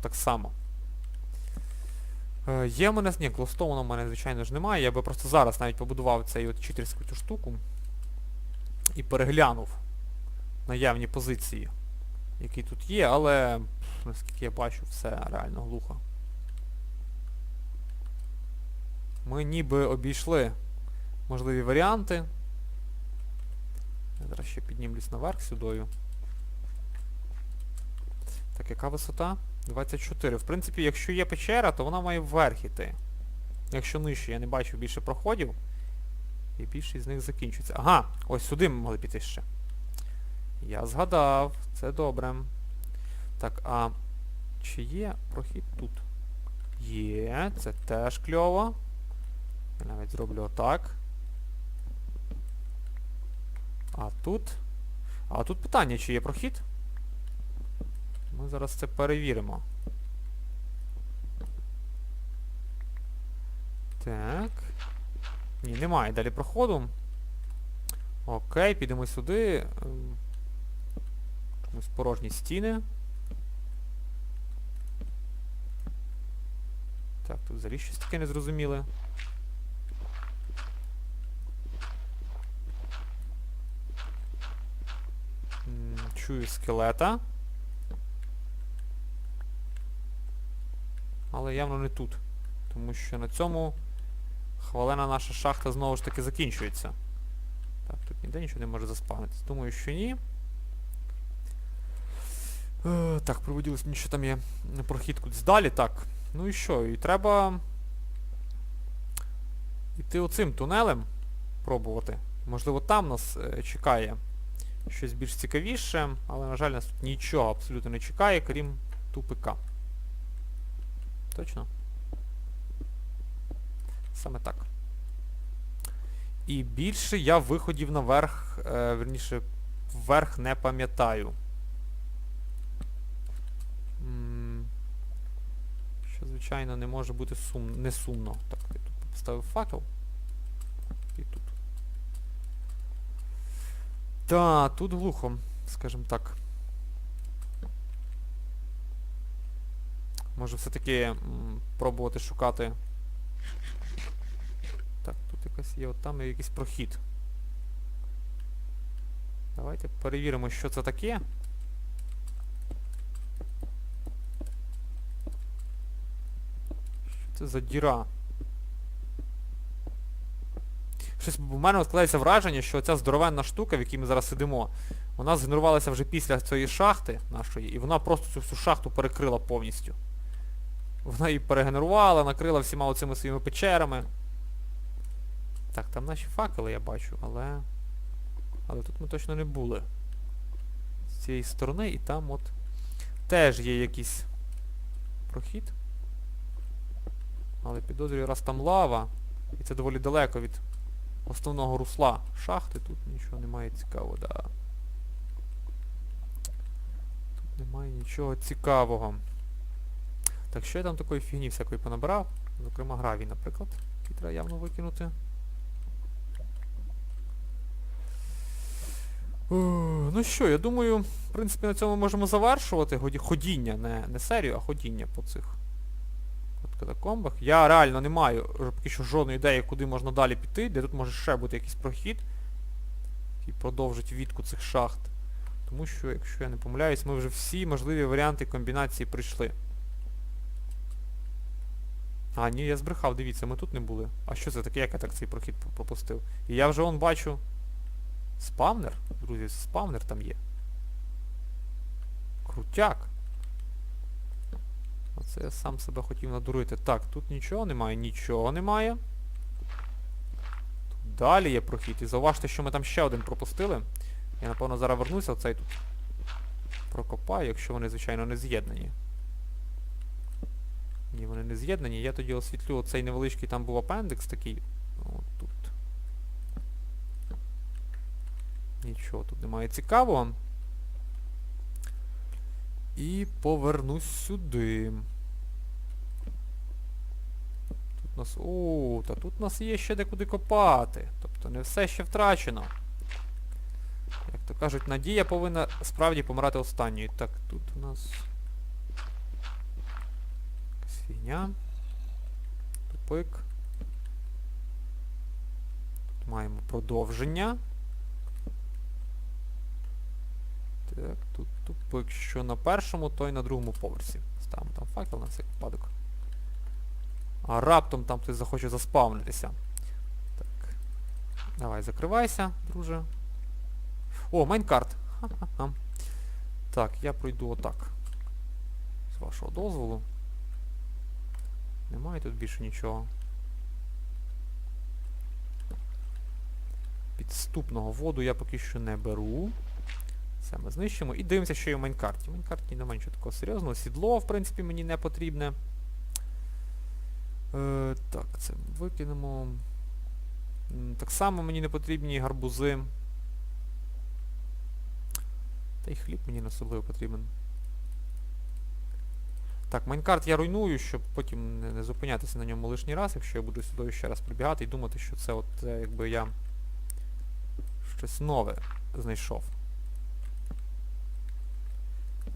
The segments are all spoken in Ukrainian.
так само. Е, є в мене... Ні, глостоуна в мене, звичайно ж, немає. Я би просто зараз навіть побудував цей от читерську цю штуку. І переглянув наявні позиції, які тут є, але наскільки я бачу, все реально глухо. Ми ніби обійшли можливі варіанти. Я зараз ще піднімлюсь наверх сюдою. Так, яка висота? 24. В принципі, якщо є печера, то вона має вверх іти. Якщо нижче, я не бачу більше проходів. І більшість з них закінчується. Ага, ось сюди ми могли піти ще. Я згадав, це добре. Так, а чи є прохід тут? Є, це теж кльово. Я навіть зроблю отак. А тут? А тут питання, чи є прохід? Ми зараз це перевіримо. Так. Ні, немає далі проходу. Окей, підемо сюди. Чомусь порожні стіни. Так, тут взагалі щось таке незрозуміле. Чую скелета. Але явно не тут. Тому що на цьому хвалена наша шахта знову ж таки закінчується. Так, тут ніде нічого не може заспавнитися. Думаю, що ні. Е, так, приводилось мені, що там є прохід кудись далі. Так. Ну і що? І треба йти оцим тунелем пробувати. Можливо, там нас е, чекає щось більш цікавіше, але, на жаль, нас тут нічого абсолютно не чекає, крім тупика. Точно? Саме так. І більше я виходів наверх, е, верніше, вверх не пам'ятаю. Що, звичайно, не може бути сум... не сумно. Так, я тут поставив факел. І тут. Та, тут глухо, скажімо так. Може все-таки пробувати шукати. Так, тут якась є, от там є якийсь прохід. Давайте перевіримо, що це таке. Що це за діра? Щось в мене складається враження, що ця здоровенна штука, в якій ми зараз сидимо, вона згенерувалася вже після цієї шахти нашої, і вона просто цю всю шахту перекрила повністю. Вона її перегенерувала, накрила всіма оцими своїми печерами. Так, там наші факели я бачу, але... Але тут ми точно не були. З цієї сторони і там от теж є якийсь прохід. Але підозрюю, раз там лава, і це доволі далеко від основного русла шахти, тут нічого немає цікавого, да. Тут немає нічого цікавого. Так, що я там такої фігні всякої понабрав? Зокрема, гравій, наприклад, який треба явно викинути. Ну що, я думаю, в принципі, на цьому можемо завершувати ходіння, не, не серію, а ходіння по цих от катакомбах. Я реально не маю поки що жодної ідеї, куди можна далі піти, де тут може ще бути якийсь прохід, який продовжить відку цих шахт. Тому що, якщо я не помиляюсь, ми вже всі можливі варіанти комбінації пройшли. А, ні, я збрехав, дивіться, ми тут не були. А що це таке, як я так цей прохід пропустив? І я вже он бачу спавнер. Друзі, спавнер там є. Крутяк. Оце я сам себе хотів надурити. Так, тут нічого немає, нічого немає. Тут далі є прохід. І зауважте, що ми там ще один пропустили. Я напевно зараз вернуся, оцей тут прокопаю, якщо вони, звичайно, не з'єднані. Ні, вони не з'єднані. Я тоді освітлю оцей невеличкий там був апендикс такий. От тут. Нічого тут немає цікавого. І повернусь сюди. Тут нас... О, та тут нас є ще декуди копати. Тобто не все ще втрачено. Як то кажуть, надія повинна справді помирати останньою. Так, тут у нас... фігня. Тупик. Тут маємо продовження. Так, тут тупик, що на першому, то й на другому поверсі. Ставимо там факел на всяк випадок. А раптом там хтось захоче заспавнитися. Так. Давай, закривайся, друже. О, майнкарт. Ха-ха-ха. Так, я пройду отак. З вашого дозволу. Немає тут більше нічого. Підступного воду я поки що не беру. Це ми знищимо. І дивимося, що є в майнкарті. В майнкарті немає нічого такого серйозного. Сідло, в принципі, мені не потрібне. Е, так, це викинемо. Так само мені не потрібні гарбузи. Та й хліб мені не особливо потрібен. Так, майнкарт я руйную, щоб потім не, не зупинятися на ньому лишній раз, якщо я буду сюди ще раз прибігати і думати, що це от е, якби я щось нове знайшов.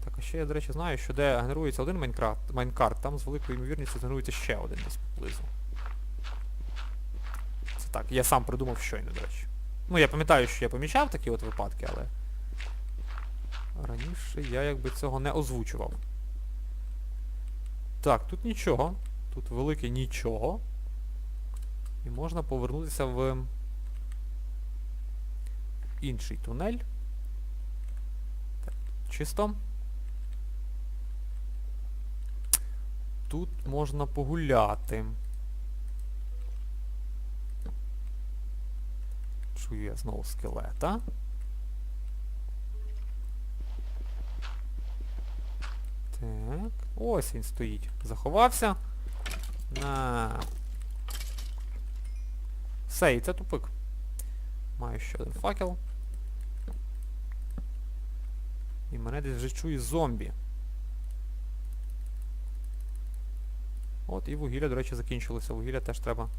Так, а ще я, до речі, знаю, що де генерується один майнкарт, майнкарт там з великою ймовірністю генерується ще один десь поблизу. Це так, я сам придумав щойно, до речі. Ну, я пам'ятаю, що я помічав такі от випадки, але... Раніше я якби цього не озвучував. Так, тут нічого. Тут велике нічого. І можна повернутися в інший тунель. Так, чисто. Тут можна погуляти. Чую я знову скелета. Так. Ось він стоїть. Заховався. На. Все, і це тупик. Маю ще один факел. І мене десь вже чує зомбі. От і вугілля, до речі, закінчилося. Вугілля теж треба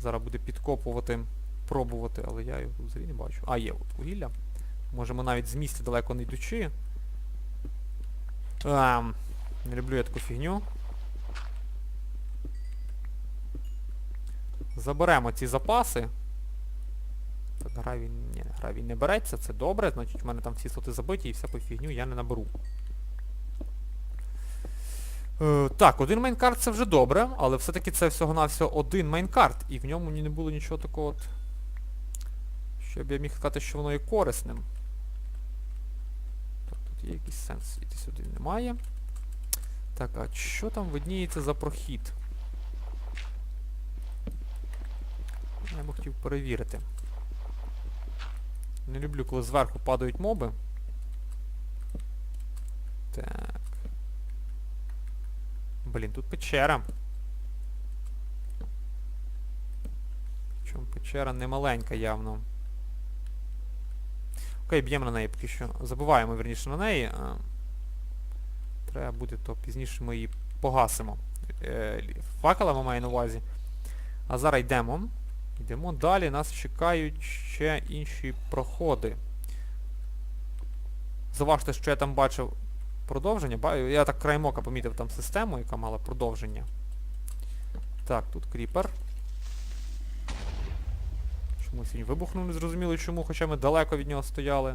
зараз буде підкопувати, пробувати, але я його взагалі не бачу. А, є от вугілля. Можемо навіть з місця далеко не йдучи. Ем, не люблю я таку фігню. Заберемо ці запаси. Так, гравій, ні, гравій не береться, це добре, значить в мене там всі слоти забиті і всяку фігню я не наберу. Е, так, один майнкарт це вже добре, але все-таки це всього-навсього один майнкарт, і в ньому не було нічого такого от... Щоб я міг сказати, що воно є корисним. Так, тут є якийсь сенс йти сюди немає. Так, а що там видніється за прохід? Я би хотів перевірити. Не люблю, коли зверху падають моби. Так. Блін, тут печера. Причому печера не маленька явно. Окей, б'ємо на неї поки що. Забуваємо, верніше, на неї. Треба буде, то пізніше ми її погасимо. Е, лі- факелами маю на увазі. А зараз йдемо. Йдемо далі, нас чекають ще інші проходи. Заважте, що я там бачив продовження. Я так краєм ока помітив там систему, яка мала продовження. Так, тут кріпер. Чомусь він вибухнув, не зрозуміло чому, хоча ми далеко від нього стояли.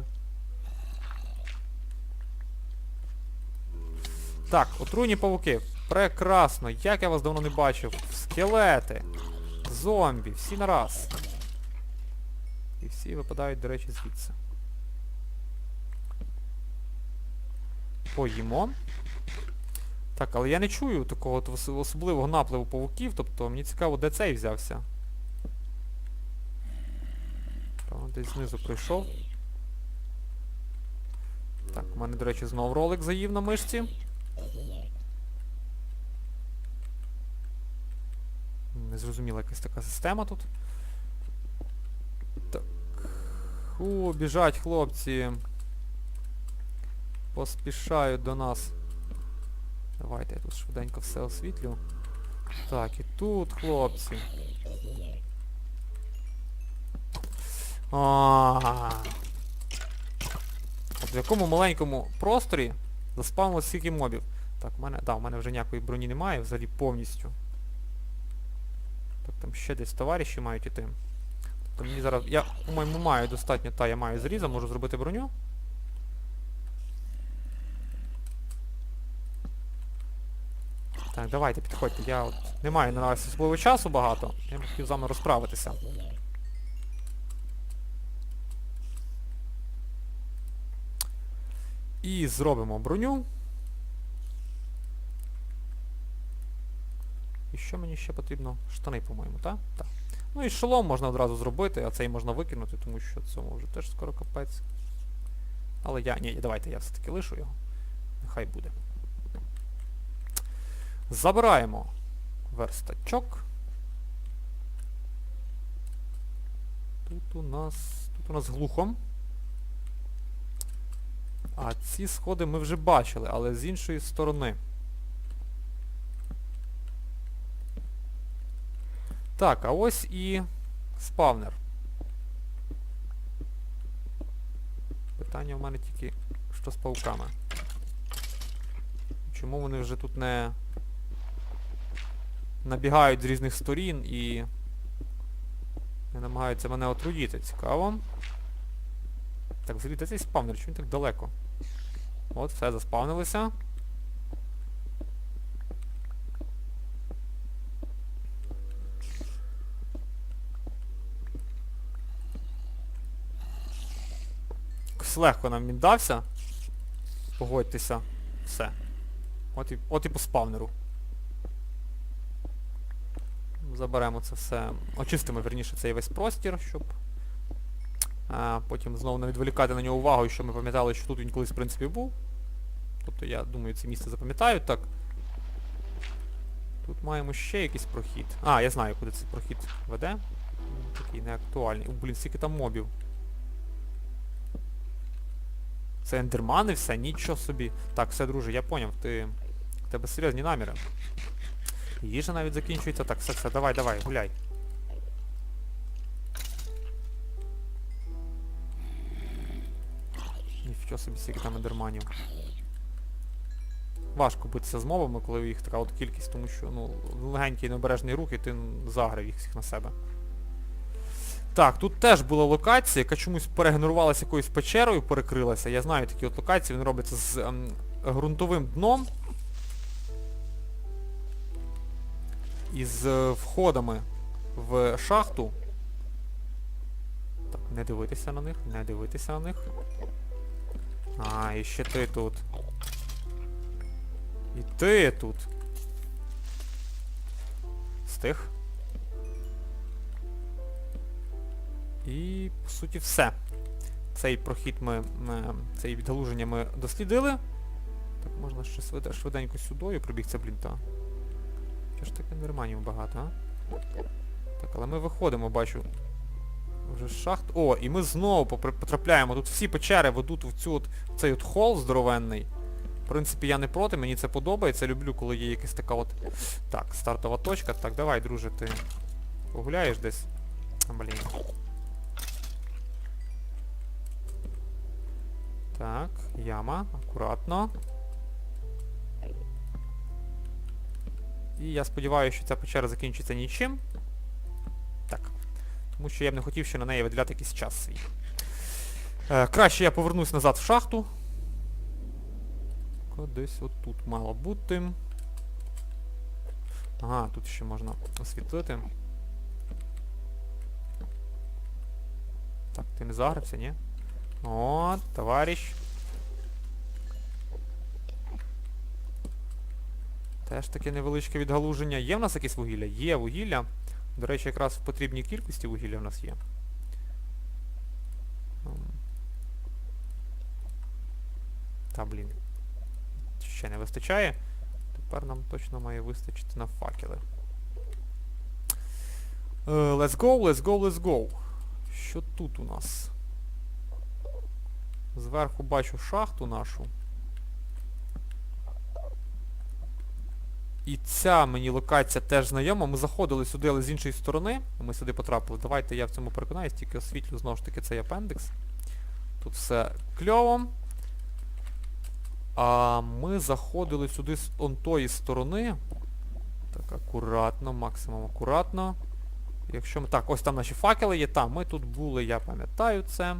Так, отруйні павуки. Прекрасно. Як я вас давно не бачив. Скелети. Зомбі. Всі на раз. І всі випадають, до речі, звідси. Поїмо. Так, але я не чую такого особливого напливу павуків, тобто мені цікаво, де цей взявся. Певно, десь знизу прийшов. Так, у мене, до речі, знов ролик заїв на мишці. Незрозуміла якась така система тут. Так. Ху, біжать хлопці. Поспішають до нас. Давайте я тут швиденько все освітлю. Так, і тут, хлопці. А. От в якому маленькому просторі заспавнилось стільки мобів. Так, в мене. Да, в мене вже ніякої броні немає, взагалі повністю. Так, там ще десь товариші мають іти. Тобто мені зараз... Я, по-моєму, маю достатньо, та, я маю зріза, можу зробити броню. Так, давайте, підходьте. Я от не маю наразі особливо часу багато. Я б хотів з вами розправитися. І зробимо броню. Що мені ще потрібно? Штани, по-моєму, так? Так. Ну і шолом можна одразу зробити, а цей можна викинути, тому що цьому вже теж скоро капець. Але я... Ні, давайте я все-таки лишу його. Нехай буде. Забираємо верстачок. Тут у нас... Тут у нас глухо. А ці сходи ми вже бачили, але з іншої сторони. Так, а ось і спавнер. Питання в мене тільки що з пауками. Чому вони вже тут не набігають з різних сторін і не намагаються мене отруїти? Цікаво. Так, взагалі, де цей спавнер? Чому він так далеко? От, все, заспавнилися. Якось легко нам він дався. Погодьтеся. Все. От і, от і по спавнеру. Заберемо це все. Очистимо, верніше, цей весь простір, щоб а, потім знову не відволікати на нього увагу, що ми пам'ятали, що тут він колись в принципі був. Тобто я думаю, це місце запам'ятаю. Так. Тут маємо ще якийсь прохід. А, я знаю, куди цей прохід веде. Такий неактуальний. О, блін, скільки там мобів. Це ендермани, все, нічого собі. Так, все, друже, я поняв, ти... В тебе серйозні наміри. Їжа навіть закінчується. Так, все, все, давай, давай, гуляй. Ніфіго собі скільки там ендерманів. Важко битися з мобами, коли їх така от кількість, тому що, ну, легенький необережний рух і ти заграв їх всіх на себе. Так, тут теж була локація, яка чомусь перегенерувалася якоюсь печерою, перекрилася. Я знаю такі от локації, вони робляться з ем, ґрунтовим дном. І з е, входами в шахту. Так, не дивитися на них, не дивитися на них. А, і ще ти тут. І ти тут. Стих. І, по суті, все. Цей прохід ми, цей відгалуження ми дослідили. Так, можна ще швид- швиденько сюдою пробігтися, блін, та. Що ж таке норманів багато, а? Так, але ми виходимо, бачу. Вже шахт. О, і ми знову потрапляємо. Тут всі печери ведуть в цю от, цей от хол здоровенний. В принципі, я не проти, мені це подобається. Люблю, коли є якась така от... Так, стартова точка. Так, давай, друже, ти погуляєш десь. Блін. Так, яма, акуратно. І я сподіваюся, що ця печера закінчиться нічим. Так. Тому що я б не хотів ще на неї виділяти якийсь час свій. Е, краще я повернусь назад в шахту. Десь отут мало бути. Ага, тут ще можна освітлити. Так, ти не загрався, ні? О, товариш. Теж таке невеличке відгалуження. Є в нас якесь вугілля? Є вугілля. До речі, якраз в потрібній кількості вугілля в нас є. Та, блін. Ще не вистачає. Тепер нам точно має вистачити на факели. Е, let's go, let's go, let's go. Що тут у нас? Зверху бачу шахту нашу. І ця мені локація теж знайома. Ми заходили сюди, але з іншої сторони. Ми сюди потрапили. Давайте я в цьому переконаюсь, тільки освітлю знову ж таки цей апендекс. Тут все кльово. А ми заходили сюди з он тої сторони. Так, акуратно, максимум акуратно. Якщо ми... Так, ось там наші факели є. Там, ми тут були, я пам'ятаю це.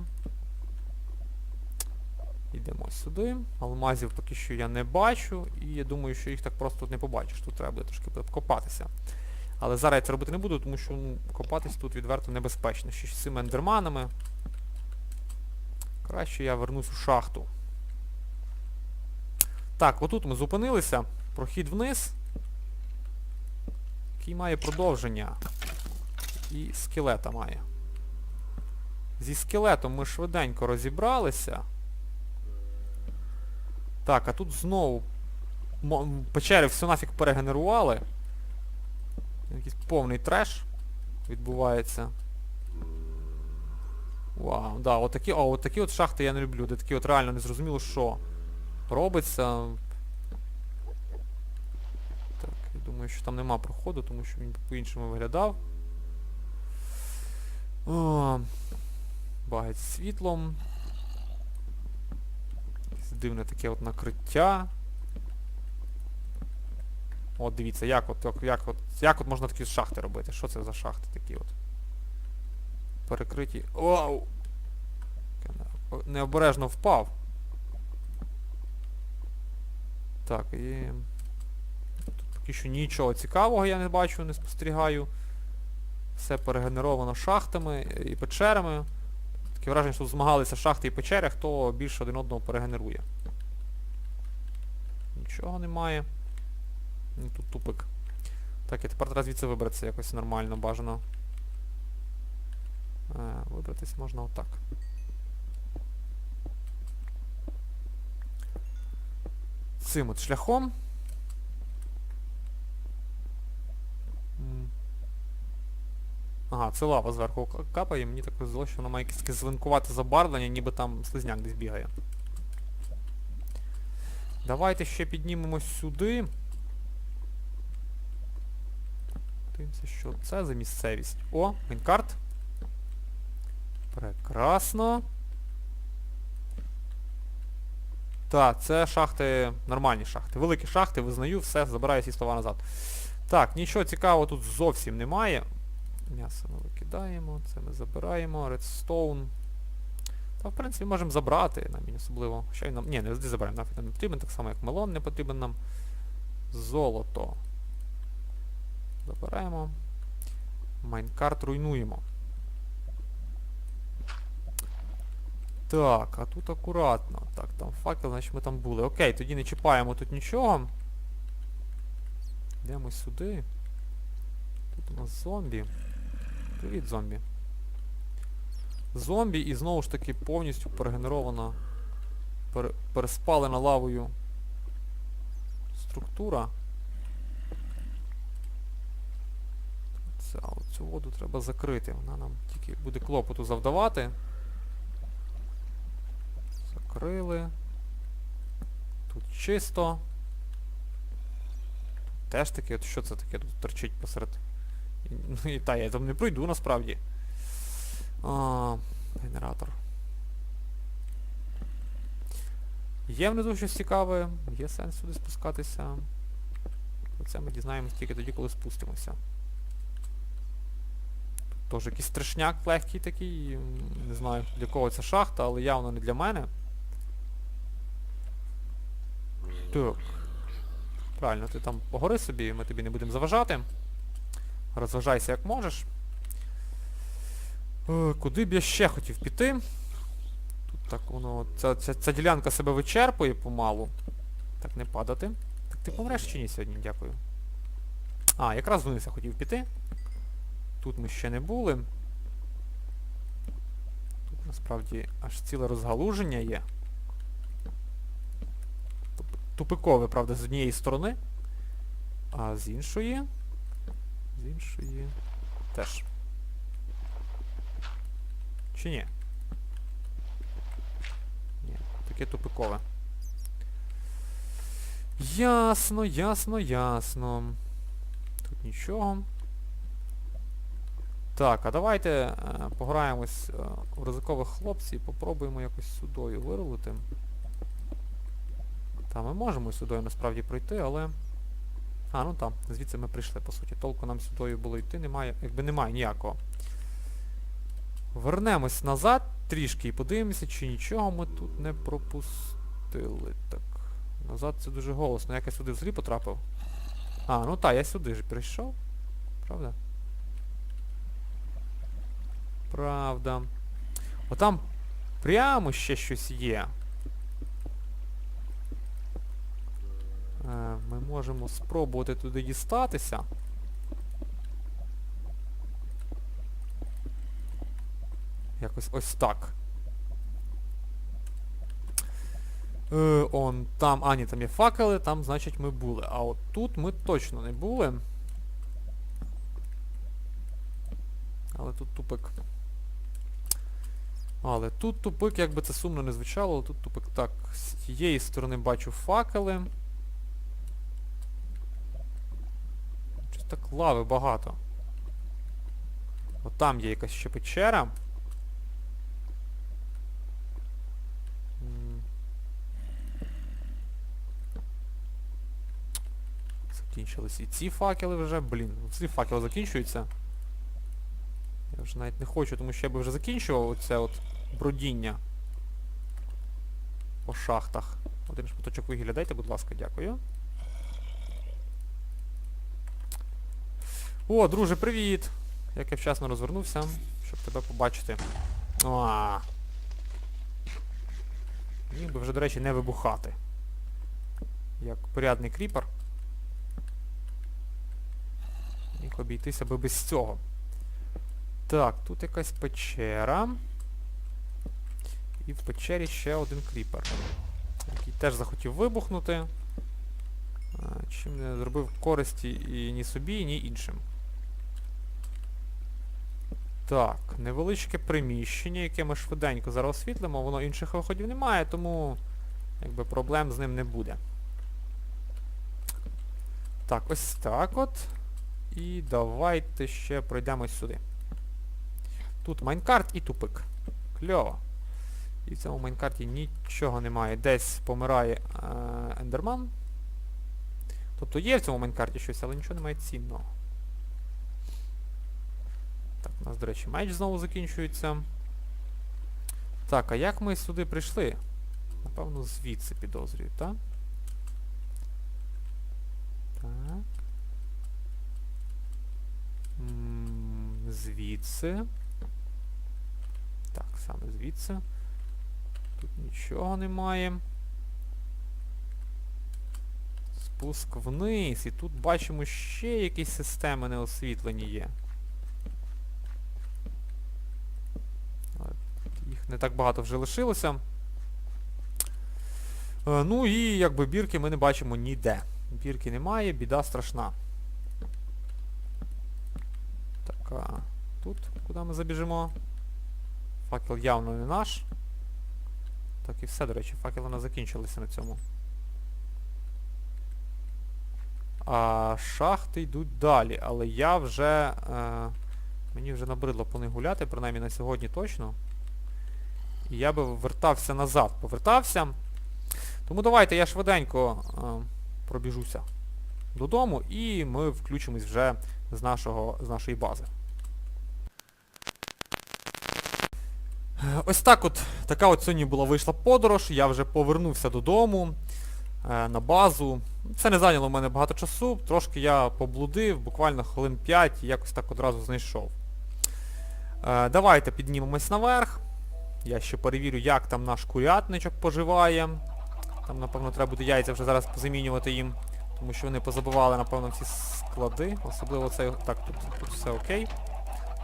Йдемо сюди. Алмазів поки що я не бачу. І я думаю, що їх так просто не побачиш. Тут треба буде трошки копатися. Але зараз я це робити не буду, тому що ну, копатись тут відверто небезпечно. Ще з цими ендерманами. Краще я вернусь у шахту. Так, отут ми зупинилися. Прохід вниз. Який має продовження. І скелета має. Зі скелетом ми швиденько розібралися. Так, а тут знову печери все нафіг перегенерували. Якийсь повний треш відбувається. Вау, да, отакі, о, отакі от шахти я не люблю, де такі от реально не зрозуміло, що робиться. Так, я думаю, що там нема проходу, тому що він по-іншому виглядав. Багать світлом. Дивне таке от накриття. От дивіться, як от, як, як от, як от можна такі шахти робити? Що це за шахти такі от? Перекриті. Вау! Необережно впав. Так, і... Тут поки що нічого цікавого я не бачу, не спостерігаю. Все перегенеровано шахтами і печерами. Таке враження, що змагалися шахти і печери, хто більше один одного перегенерує. Нічого немає. Ну, Тут тупик. Так, і тепер треба звідси вибратися якось нормально, бажано. Е, вибратись можна отак. Цим от шляхом. Ага, це лава зверху капає, мені так здалося, що вона має якесь зеленкувате забарвлення, ніби там слизняк десь бігає. Давайте ще піднімемось сюди. Дивимося, що це за місцевість. О, мінкарт. Прекрасно. Так, це шахти, нормальні шахти. Великі шахти, визнаю, все, забираю всі слова назад. Так, нічого цікавого тут зовсім немає. М'ясо ми викидаємо, це ми забираємо, редстоун. Та, в принципі, можемо забрати, нам і особливо. Що нам... Ні, не забираємо, нафіг нам не потрібен, так само як мелон не потрібен нам. Золото. Забираємо. Майнкарт руйнуємо. Так, а тут акуратно. Так, там факел, значить ми там були. Окей, тоді не чіпаємо тут нічого. Йдемо сюди. Тут у нас зомбі. Привіт, зомбі. Зомбі і знову ж таки повністю перегенерована, пере, переспалена лавою структура. Це, цю воду треба закрити. Вона нам тільки буде клопоту завдавати. Закрили. Тут чисто. Теж таке, от що це таке тут торчить посеред. Ну і та, я там не пройду насправді. А, генератор. Є внизу щось цікаве, є сенс сюди спускатися. Про це ми дізнаємось тільки тоді, коли спустимося. Тут теж якийсь страшняк легкий такий. Не знаю для кого це шахта, але явно не для мене. Так. Правильно, ти там погори собі, ми тобі не будемо заважати. Розважайся як можеш. Е, Куди б я ще хотів піти? Тут так воно... Ця, ця, ця ділянка себе вичерпує помалу. Так, не падати. Так ти помреш чи ні сьогодні? Дякую. А, якраз вниз я хотів піти. Тут ми ще не були. Тут насправді аж ціле розгалуження є. Тупикове, правда, з однієї сторони. А з іншої... З іншої... Теж. Чи ні? Ні, таке тупикове. Ясно, ясно, ясно. Тут нічого. Так, а давайте е, пограємось е, в ризикових хлопців і попробуємо якось сюдою вирулити. Та, ми можемо сюди насправді пройти, але... А, ну там, звідси ми прийшли, по суті. Толку нам сюди було йти немає. Якби немає ніякого. Вернемось назад трішки і подивимося, чи нічого ми тут не пропустили. Так. Назад це дуже голосно. Як я сюди взагалі потрапив? А, ну так, я сюди ж прийшов. Правда? Правда. Отам прямо ще щось є. Е, Ми можемо спробувати туди дістатися. Якось ось так. Е, он там, а ні, там є факели, там, значить, ми були. А от тут ми точно не були. Але тут тупик. Але тут тупик, як би це сумно не звучало, але тут тупик. Так, з тієї сторони бачу факели. Щось так лави багато. От там є якась ще печера. Закінчились і ці факели вже. Блін, ці факели закінчуються. Я вже навіть не хочу, тому що я би вже закінчував оце от бродіння по шахтах. Один шматочок вугілля дайте, будь ласка, дякую. О, друже, привіт! Як я вчасно розвернувся, щоб тебе побачити. А. Міг би вже, до речі, не вибухати. Як порядний кріпер. Міг обійтися би без цього. Так, тут якась печера. І в печері ще один кріпер. Який теж захотів вибухнути. Чим не зробив користі і ні собі, ні іншим. Так, невеличке приміщення, яке ми швиденько зараз освітлимо, воно інших виходів немає, тому якби проблем з ним не буде. Так, ось так от. І давайте ще пройдемось сюди. Тут майнкарт і тупик. Кльово. І в цьому майнкарті нічого немає. Десь помирає е, ендерман. Тобто є в цьому майнкарті щось, але нічого немає цінного. Так, у нас, до речі, меч знову закінчується. Так, а як ми сюди прийшли? Напевно, звідси підозрюю, так? Звідси. Так, саме звідси. Тут нічого немає. Спуск вниз. І тут бачимо ще якісь системи неосвітлені є. Їх не так багато вже лишилося. Е, Ну і якби бірки ми не бачимо ніде. Бірки немає, біда страшна. Так, а тут куди ми забіжимо? Факел явно не наш. Так і все, до речі, факели нас закінчилися на цьому. А шахти йдуть далі, але я вже... Е, мені вже набридло по них гуляти, принаймні на сьогодні точно. І я би вертався назад. Повертався. Тому давайте я швиденько е, пробіжуся додому і ми включимось вже з, нашого, з нашої бази. Ось так от, така от сьогодні була вийшла подорож, я вже повернувся додому, е, на базу. Це не зайняло в мене багато часу, трошки я поблудив, буквально хвилин 5 і якось так одразу знайшов. Е, давайте піднімемось наверх. Я ще перевірю, як там наш курятничок поживає. Там, напевно, треба буде яйця вже зараз позамінювати їм, тому що вони позабивали, напевно, всі склади. Особливо цей... Так, тут, тут все окей.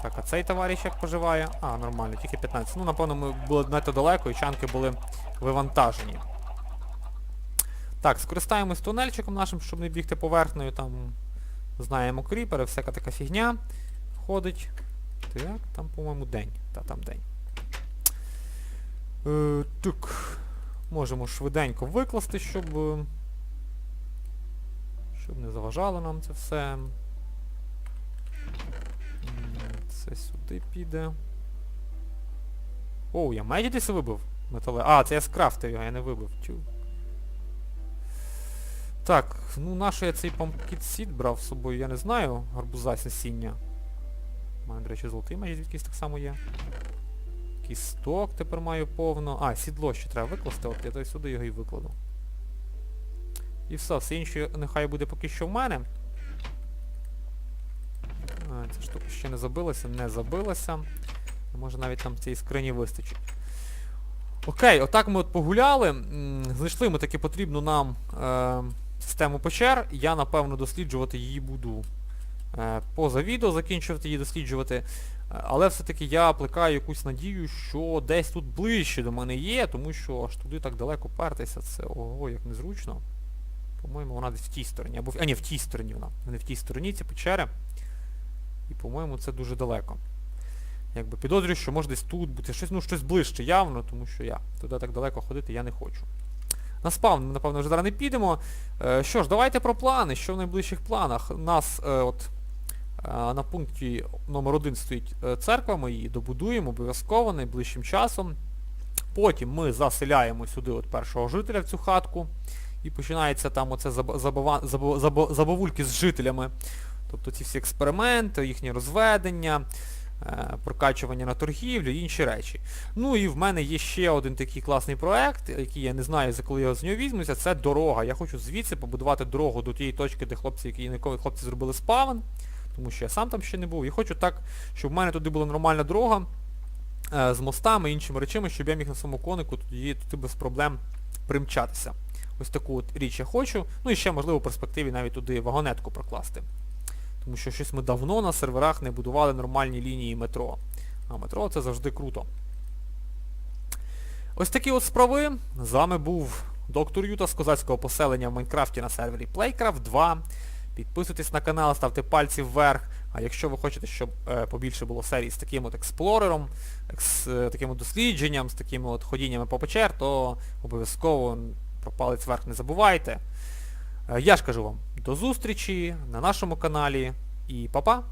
Так, а цей товариш як поживає? А, нормально, тільки 15. Ну, напевно, ми були надто далеко і чанки були вивантажені. Так, скористаємось тунельчиком нашим, щоб не бігти поверхнею, там знаємо кріпери, всяка така фігня ходить. Так, там, по-моєму, день. Та, там день. Е, так. Можемо швиденько викласти, щоб... е, Щоб не заважало нам це все. Це сюди піде. Оу, я майже десь вибив метале. А, це я скрафтив його, я не вибив. Чу. Так, ну наше я цей pumpkin seed брав з собою, я не знаю, гарбуза насіння. У мене, до речі, золотий меч звідкись так само є. Кісток тепер маю повно. А, сідло ще треба викласти, от я то сюди його і викладу. І все, все інше нехай буде поки що в мене. Ця штука ще не забилася, не забилася. Може навіть там цієї скрині вистачить. Окей, отак ми от погуляли. Знайшли ми таки потрібну нам е, систему печер. Я напевно досліджувати її буду е, поза відео, закінчувати її досліджувати. Е, Але все-таки я плекаю якусь надію, що десь тут ближче до мене є, тому що аж туди так далеко пертися, це ого, як незручно. По-моєму, вона десь в тій стороні. Або в... А ні, в тій стороні вона. Не в тій стороні ці печери. І по-моєму це дуже далеко. Якби підозрюю, що може десь тут бути щось, ну щось ближче явно, тому що я туди так далеко ходити я не хочу. На спавн напевно, вже зараз не підемо. Е, що ж, давайте про плани. Що в найближчих планах? Нас е, от е, на пункті номер один стоїть церква, ми її добудуємо обов'язково найближчим часом. Потім ми заселяємо сюди от першого жителя в цю хатку. І починається там оце забавульки з жителями. Тобто ці всі експерименти, їхнє розведення, е, прокачування на торгівлю і інші речі. Ну і в мене є ще один такий класний проект, який я не знаю, за коли я з нього візьмуся, це дорога. Я хочу звідси побудувати дорогу до тієї точки, де хлопці, які хлопці зробили спавн, тому що я сам там ще не був. І хочу так, щоб в мене туди була нормальна дорога е, з мостами і іншими речами, щоб я міг на своєму конику туди, туди без проблем примчатися. Ось таку от річ я хочу. Ну і ще, можливо, в перспективі навіть туди вагонетку прокласти. Тому що щось ми давно на серверах не будували нормальні лінії метро. А метро це завжди круто. Ось такі от справи. З вами був доктор Юта з козацького поселення в Майнкрафті на сервері Playcraft 2. Підписуйтесь на канал, ставте пальці вверх. А якщо ви хочете, щоб е, побільше було серій з таким от експлорером, екс, е, таким от дослідженням, з такими от ходіннями по печер, то обов'язково про палець вверх не забувайте. Е, я ж кажу вам, до зустрічі на нашому каналі і па-па!